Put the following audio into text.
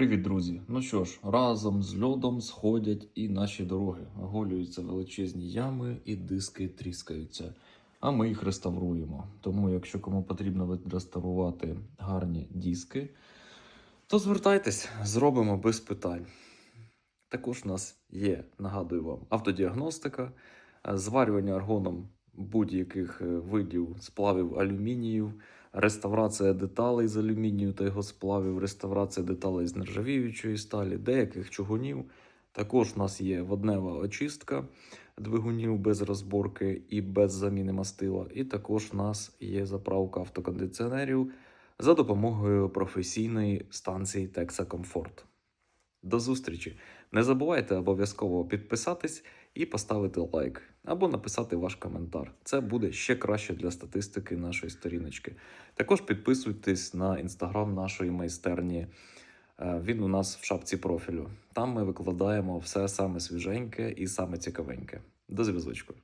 Привіт, друзі! Ну що ж, разом з льодом сходять і наші дороги. Оголюються величезні ями і диски тріскаються. А ми їх реставруємо. Тому, якщо кому потрібно відреставрувати гарні диски, то звертайтесь, зробимо без питань. Також у нас є, нагадую вам, автодіагностика, зварювання аргоном будь-яких е, видів сплавів алюмінію, реставрація деталей з алюмінію та його сплавів, реставрація деталей з нержавіючої сталі, деяких чугунів. Також у нас є воднева очистка двигунів без розборки і без заміни мастила. І також у нас є заправка автокондиціонерів за допомогою професійної станції Texa Comfort. До зустрічі! Не забувайте обов'язково підписатись і поставити лайк або написати ваш коментар. Це буде ще краще для статистики нашої сторіночки. Також підписуйтесь на інстаграм нашої майстерні. Е, Він у нас в шапці профілю. Там ми викладаємо все саме свіженьке і саме цікавеньке. До зв'язочку.